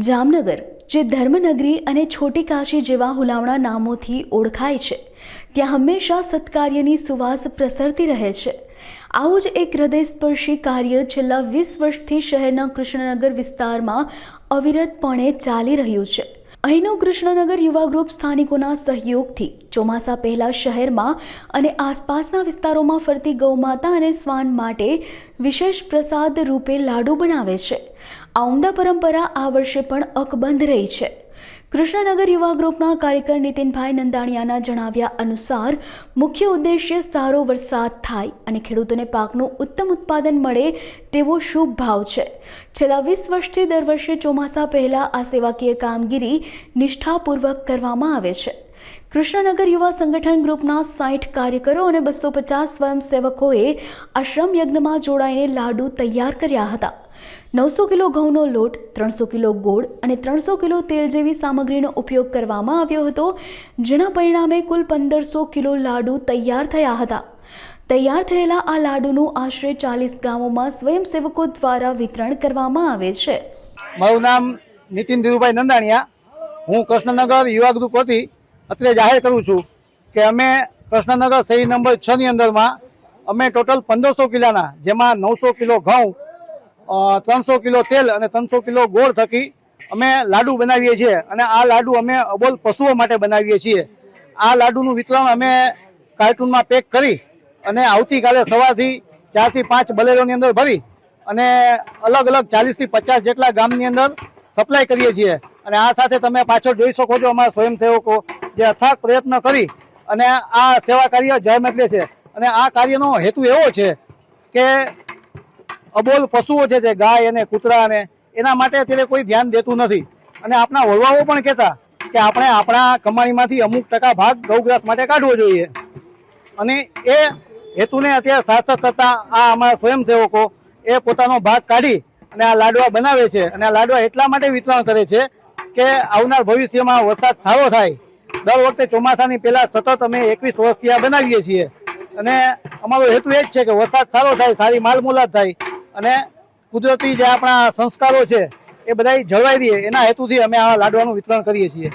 જામનગર, જે ધર્મનગરી અને છોટી કાશી જેવા હુલાવણા નામોથી ઓળખાય છે. ત્યાં હંમેશા સત્કાર્યની સુવાસ પ્રસરતી રહે છે. આવું જ એક હૃદયસ્પર્શી કાર્ય છેલ્લા વીસ વર્ષથી શહેરના કૃષ્ણનગર વિસ્તારમાં અવિરતપણે ચાલી રહ્યું છે. અહીંનું કૃષ્ણનગર યુવા ગ્રુપ સ્થાનિકોના સહયોગથી ચોમાસા પહેલા શહેરમાં અને આસપાસના વિસ્તારોમાં ફરતી ગૌમાતા અને શ્વાન માટે વિશેષ પ્રસાદ રૂપે લાડુ બનાવે છે. આ ઉમદા પરંપરા આ વર્ષે પણ અકબંધ રહી છે. કૃષ્ણનગર યુવા ગ્રુપના કાર્યકર નીતિનભાઈ નંદાણીયાના જણાવ્યા અનુસાર, મુખ્ય ઉદ્દેશ્ય સારો વરસાદ થાય અને ખેડૂતોને પાકનું ઉત્તમ ઉત્પાદન મળે તેવો શુભ ભાવ છે. છેલ્લા વીસ વર્ષથી દર વર્ષે ચોમાસા પહેલા આ સેવાકીય કામગીરી નિષ્ઠાપૂર્વક કરવામાં આવે છે. કૃષ્ણનગર યુવા સંગઠન ગ્રુપના સાઠ કાર્યકરો અને બસો પચાસ સ્વયંસેવકોએ આશ્રમ યજ્ઞમાં જોડાઈને લાડુ તૈયાર કર્યા હતા. નવસો કિલો ઘઉંનો લોટ, ત્રણસો કિલો ગોળ અને ત્રણસો કિલો તેલ જેવી સામગ્રીનો ઉપયોગ કરવામાં આવ્યો હતો, જેના પરિણામે કુલ પંદરસો કિલો લાડુ તૈયાર થયા હતા. તૈયાર થયેલા આ લાડુનું આશરે ચાલીસ ગામોમાં સ્વયંસેવકો દ્વારા વિતરણ કરવામાં આવે છે. મારું નામ નીતિન ધીરુભાઈ નંદાણીયા. હું કૃષ્ણનગર યુવા ગ્રુપ વતી અત્રે જાહેર કરું છું કે અમે કૃષ્ણનગર શહેરી નંબર છ ની અંદરમાં અમે ટોટલ પંદરસો કિલોના, જેમાં નવસો કિલો ઘઉં ત્રણસો કિલો તેલ અને ત્રણસો કિલો ગોળ થકી અમે લાડુ બનાવીએ છીએ. અને આ લાડુ અમે અબોલ પશુઓ માટે બનાવીએ છીએ. આ લાડુનું વિતરણ અમે કાર્ટૂનમાં પેક કરી અને આવતીકાલે સવારથી ચારથી પાંચ બલેરોની અંદર ભરી અને અલગ અલગ ચાલીસથી પચાસ જેટલા ગામની અંદર સપ્લાય કરીએ છીએ. અને આ સાથે તમે પાછળ જોઈ શકો છો અમારા સ્વયંસેવકો જે અથાગ પ્રયત્ન કરી અને આ સેવા કાર્ય જહેમત લે છે. અને આ કાર્યનો હેતુ એવો છે કે અબોલ પશુઓ છે જે ગાય અને કૂતરા અને એના માટે અત્યારે કોઈ ધ્યાન દેતું નથી. અને આપણા વડવાઓ પણ કહેતા કે આપણે આપણા કમાણીમાંથી અમુક ટકા ભાગ ગૌગ્રાસ માટે કાઢવો જોઈએ. અને એ હેતુને અત્યારે સાર્થક કરતા આ અમારા સ્વયંસેવકો એ પોતાનો ભાગ કાઢી અને આ લાડવા બનાવે છે. અને આ લાડવા એટલા માટે વિતરણ કરે છે કે આવનાર ભવિષ્યમાં વરસાદ સારો થાય. દર વખતે ચોમાસાની પહેલા સતત અમે એકવીસ વર્ષથી આ બનાવીએ છીએ. અને અમારો હેતુ એ જ છે કે વરસાદ સારો થાય, સારી માલમુલાત થાય અને કુદરતી જે આપણા સંસ્કારો છે એ બધા જળવાઈ રહીએ. એના હેતુથી અમે આ લાડવાનું વિતરણ કરીએ છીએ.